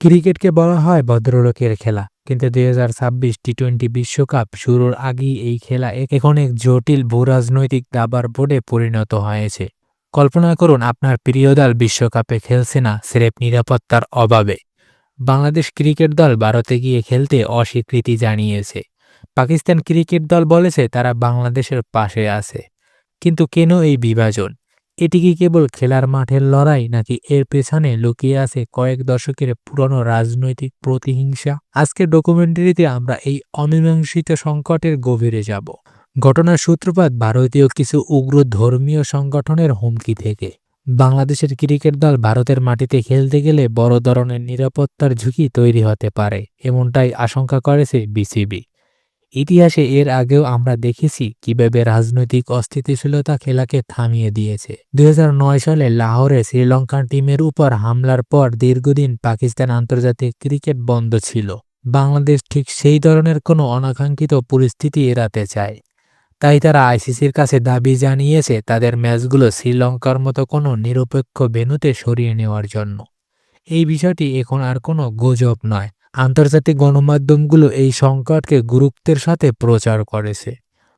ক্রিকেটকে বলা হয় ভদ্রলোকের খেলা। কিন্তু দুই হাজার ছাব্বিশ টি টোয়েন্টি বিশ্বকাপ শুরুর আগেই এই খেলা এখন এক জটিল ভূরাজনৈতিক দাবার বোর্ডে পরিণত হয়েছে। কল্পনা করুন, আপনার প্রিয় দল বিশ্বকাপে খেলছে না, স্রেফ নিরাপত্তার অভাবে। বাংলাদেশ ক্রিকেট দল ভারতে গিয়ে খেলতে অস্বীকৃতি জানিয়েছে। পাকিস্তান ক্রিকেট দল বলেছে তারা বাংলাদেশের পাশে আছে। কিন্তু কেন এই বিভাজন? এটি কি কেবল খেলার মাঠের লড়াই, নাকি এর পেছনে লুকিয়ে আছে কয়েক দশকের পুরনো রাজনৈতিক প্রতিহিংসা? আজকের ডকুমেন্টারিতে আমরা এই অমীমাংসিত সংকটের গভীরে যাব। ঘটনার সূত্রপাত ভারতীয় কিছু উগ্র ধর্মীয় সংগঠনের হুমকি থেকে। বাংলাদেশের ক্রিকেট দল ভারতের মাটিতে খেলতে গেলে বড় ধরনের নিরাপত্তার ঝুঁকি তৈরি হতে পারে, এমনটাই আশঙ্কা করেছে বিসিবি। ইতিহাসে এর আগেও আমরা দেখেছি কীভাবে রাজনৈতিক অস্থিতিশীলতা খেলাকে থামিয়ে দিয়েছে। দুই হাজার নয় সালে লাহোরে শ্রীলঙ্কান টিমের উপর হামলার পর দীর্ঘদিন পাকিস্তান আন্তর্জাতিক ক্রিকেট বন্ধ ছিল। বাংলাদেশ ঠিক সেই ধরনের কোনো অনাকাঙ্ক্ষিত পরিস্থিতি এড়াতে চায়। তাই তারা আইসিসির কাছে দাবি জানিয়েছে তাদের ম্যাচগুলো শ্রীলঙ্কার মতো কোনো নিরপেক্ষ ভেন্যুতে সরিয়ে নেওয়ার জন্য। এই বিষয়টি এখন আর কোনো গুজব নয়। আন্তর্জাতিক গণমাধ্যমগুলো এই সংকটকে গুরুত্বের সাথে প্রচার করেছে।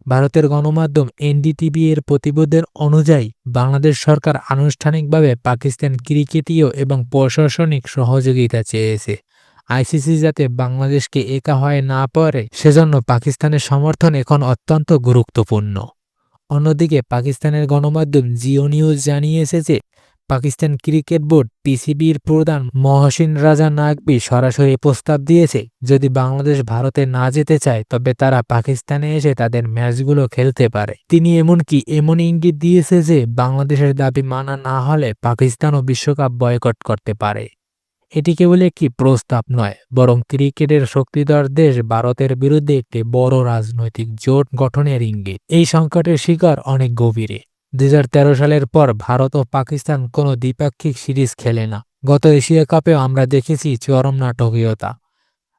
ভারতের গণমাধ্যম এনডিটিভি এর প্রতিবেদন অনুযায়ী, বাংলাদেশ সরকার আনুষ্ঠানিকভাবে পাকিস্তান ক্রিকেটীয় এবং প্রশাসনিক সহযোগিতা চেয়েছে। আইসিসি যাতে বাংলাদেশকে একা হয় না পড়ে, সেজন্য পাকিস্তানের সমর্থন এখন অত্যন্ত গুরুত্বপূর্ণ। অন্যদিকে, পাকিস্তানের গণমাধ্যম জিও নিউজ জানিয়েছে যে পাকিস্তান ক্রিকেট বোর্ড পিসিবির প্রধান মহসিন রাজা নাকবি সরাসরি প্রস্তাব দিয়েছে, যদি বাংলাদেশ ভারতে না যেতে চায়, তবে তারা পাকিস্তানে এসে তাদের ম্যাচগুলো খেলতে পারে। তিনি এমনকি এমন ইঙ্গিত দিয়েছে যে, বাংলাদেশের দাবি মানা না হলে পাকিস্তানও বিশ্বকাপ বয়কট করতে পারে। এটি কেবল একটি প্রস্তাব নয়, বরং ক্রিকেটের শক্তিধর দেশ ভারতের বিরুদ্ধে একটি বড় রাজনৈতিক জোট গঠনের ইঙ্গিত। এই সংকটের শিকার অনেক গভীরে। দুই হাজার তেরো সালের পর ভারত ও পাকিস্তান কোনো দ্বিপাক্ষিক সিরিজ খেলে না। গত এশিয়া কাপেও আমরা দেখেছি চরম নাটকীয়তা।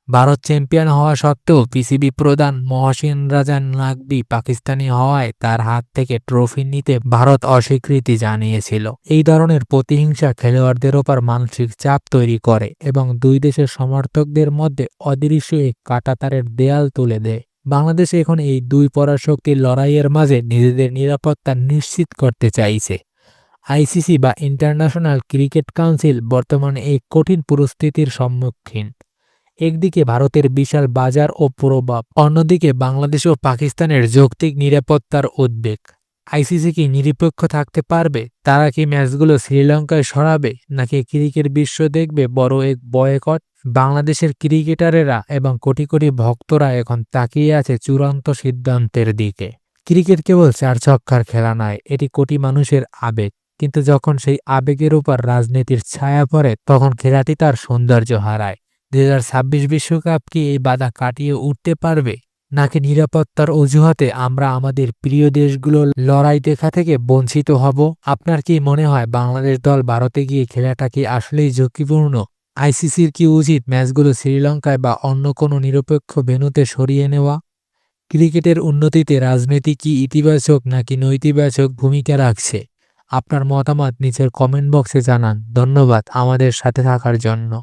ভারত চ্যাম্পিয়ন হওয়া সত্ত্বেও পিসিবি প্রধান মহসিন রাজা নাকবি পাকিস্তানি হওয়ায় তার হাত থেকে ট্রফি নিতে ভারত অস্বীকৃতি জানিয়েছিল। এই ধরনের প্রতিহিংসা খেলোয়াড়দের ওপর মানসিক চাপ তৈরি করে এবং দুই দেশের সমর্থকদের মধ্যে অদৃশ্য এক কাটাতারের দেয়াল তুলে দেয়। বাংলাদেশ এখন এই দুই পরাশক্তির লড়াইয়ের মাঝে নিজেদের নিরাপত্তা নিশ্চিত করতে চাইছে। আইসিসি বা ইন্টারন্যাশনাল ক্রিকেট কাউন্সিল বর্তমানে এই কঠিন পরিস্থিতির সম্মুখীন। একদিকে ভারতের বিশাল বাজার ও প্রভাব, অন্যদিকে বাংলাদেশ ও পাকিস্তানের যৌক্তিক নিরাপত্তার উদ্বেগ। আইসিসি কি নিরপেক্ষ থাকতে পারবে? তারা কি ম্যাচগুলো শ্রীলঙ্কায় সরাবে? নাকি ক্রিকেট বিশ্ব দেখবে বড় এক বয়কট? বাংলাদেশের ক্রিকেটারেরা এবং কোটি কোটি ভক্তরা এখন তাকিয়ে আছে চূড়ান্ত সিদ্ধান্তের দিকে। ক্রিকেট কেবল চার ছক্কার খেলা নয়, এটি কোটি মানুষের আবেগ। কিন্তু যখন সেই আবেগের উপর রাজনীতির ছায়া পড়ে, তখন খেলাটি তার সৌন্দর্য হারায়। দুই বিশ্বকাপ কি এই বাধা কাটিয়ে উঠতে পারবে? নাকি নিরাপত্তার অজুহাতে আমরা আমাদের প্রিয় দেশগুলোর লড়াই দেখা থেকে বঞ্চিত হব? আপনার কি মনে হয় বাংলাদেশ দল ভারতে গিয়ে খেলাটা কি আসলেই ঝুঁকিপূর্ণ? আইসিসির কি উচিত ম্যাচগুলো শ্রীলঙ্কায় বা অন্য কোনো নিরপেক্ষ ভেন্যুতে সরিয়ে নেওয়া? ক্রিকেটের উন্নতিতে রাজনীতি কি ইতিবাচক নাকি নৈতিবাচক ভূমিকা রাখছে? আপনার মতামত নিচের কমেন্ট বক্সে জানান। ধন্যবাদ আমাদের সাথে থাকার জন্য।